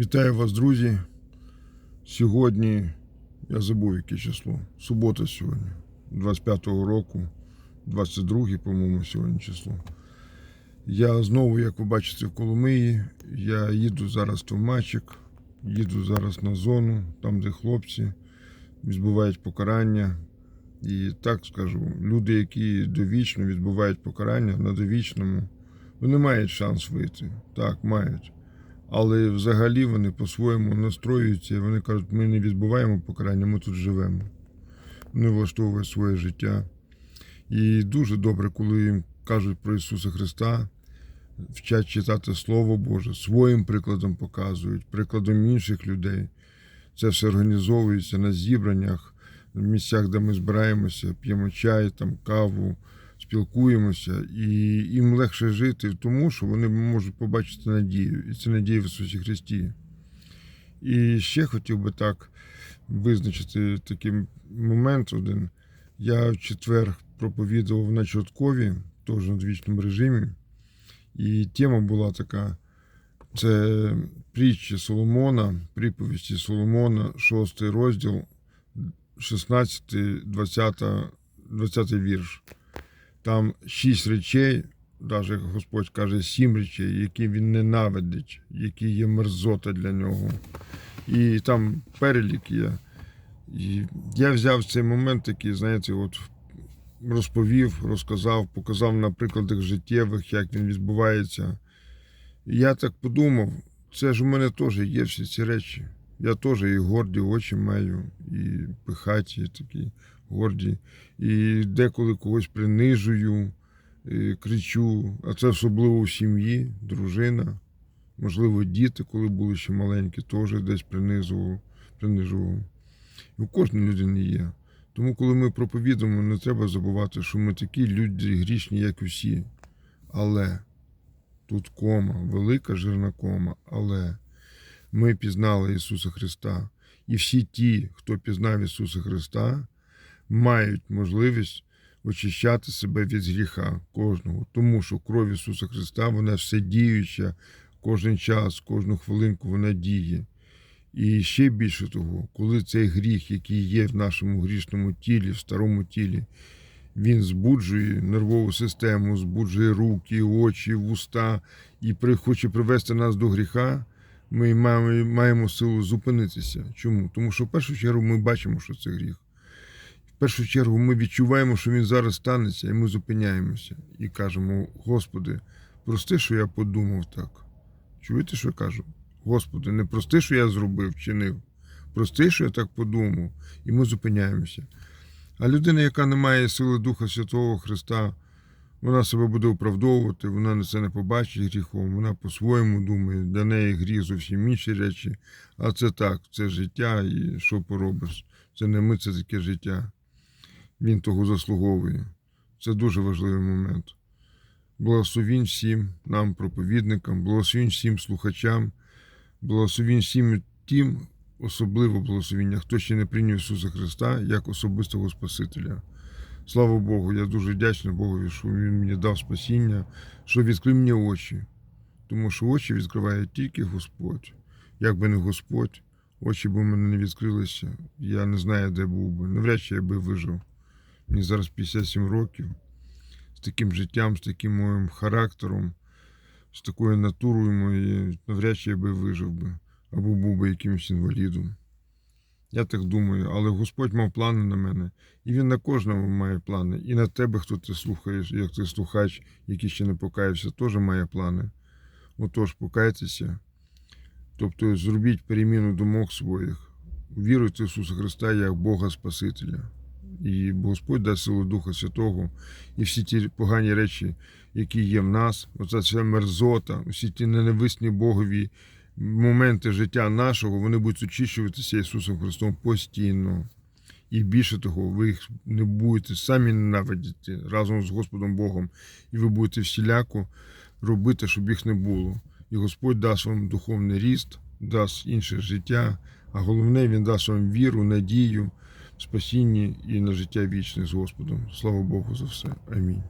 Вітаю вас, друзі. Сьогодні, я забув яке число. Субота сьогодні, 25-го року, 22 по-моєму, сьогодні число. Я знову, як ви бачите, в Коломиї. Я їду зараз в Товмачик, їду зараз на зону, там, де хлопці відбувають покарання. І так скажу, люди, які довічно відбувають покарання на довічному, вони мають шанс вийти. Так, мають. Але взагалі вони по-своєму настроюються, вони кажуть, ми не відбуваємо покарання, ми тут живемо. Вони влаштовують своє життя. І дуже добре, коли їм кажуть про Ісуса Христа, вчать читати Слово Боже, своїм прикладом показують, прикладом інших людей. Це все організовується на зібраннях, в місцях, де ми збираємося, п'ємо чай, там, каву, спілкуємося, і їм легше жити, тому що вони можуть побачити надію, і це надія в Ісусі Христі. І ще хотів би так визначити такий момент один. Я в четвер проповідував на Чорткові, теж на двічному режимі, і тема була така: це притчі Соломона, приповісті Соломона, 6 розділ, 16, 20, 20 вірш. Там шість речей, навіть Господь каже, сім речей, які він ненавидить, які є мерзота для нього. І там перелік є. І я взяв цей момент такий, знаєте, от розповів, розказав, показав на прикладах життєвих, як він відбувається. І я так подумав, це ж у мене теж є всі ці речі. Я теж і горді очі маю, і пихаті такі горді, і деколи когось принижую, кричу, а це особливо в сім'ї, дружина, можливо, діти, коли були ще маленькі, теж десь принижував. І у кожної людини є. Тому, коли ми проповідуємо, не треба забувати, що ми такі люди грішні, як усі. Але тут кома, велика жирна кома, але ми пізнали Ісуса Христа. І всі ті, хто пізнав Ісуса Христа, мають можливість очищати себе від гріха кожного, тому що кров Ісуса Христа, вона все діюча, кожен час, кожну хвилинку вона діє. І ще більше того, коли цей гріх, який є в нашому грішному тілі, в старому тілі, він збуджує нервову систему, збуджує руки, очі, вуста і хоче привести нас до гріха, ми маємо силу зупинитися. Чому? Тому що в першу чергу ми бачимо, що це гріх. В першу чергу ми відчуваємо, що він зараз станеться, і ми зупиняємося і кажемо: Господи, прости, що я подумав так. Чуєте, що я кажу? Господи, не прости, що я зробив, чинив. Прости, що я так подумав, і ми зупиняємося. А людина, яка не має сили Духа Святого Христа, вона себе буде оправдовувати, вона на це не побачить гріхом, вона по-своєму думає, для неї гріх зовсім інші речі. А це так, це життя, і що поробиш? Це не ми, це таке життя. Він того заслуговує. Це дуже важливий момент. Благословінь всім нам, проповідникам, благословінь всім слухачам, благословінь всім тим, особливо благословіння, хто ще не прийняв Ісуса Христа як особистого Спасителя. Слава Богу, я дуже вдячний Богові, що Він мені дав спасіння, що відкрив мені очі. Тому що очі відкриває тільки Господь. Якби не Господь, очі б у мене не відкрилися. Я не знаю, де був би. Навряд чи я би вижив. Мені зараз 57 років. З таким життям, з таким моїм характером, з такою натурою моєю, навряд чи я би вижив би, або був би якимось інвалідом. Я так думаю, але Господь мав плани на мене, і Він на кожного має плани. І на тебе, хто ти слухаєш, як ти слухач, який ще не покаявся, теж має плани. Отож, покайтеся. Тобто зробіть переміну думок своїх, віруйте в Ісуса Христа як Бога Спасителя. І Господь дасть силу Духа Святого, і всі ті погані речі, які є в нас, оця вся мерзота, всі ті ненависні Богові моменти життя нашого, вони будуть очищуватися Ісусом Христом постійно. І більше того, ви їх не будете самі ненавидіти разом з Господом Богом, і ви будете всіляко робити, щоб їх не було. І Господь дасть вам духовний ріст, дасть інше життя, а головне, Він дасть вам віру, надію, спасіння і на життя вічне з Господом. Слава Богу за все. Амінь.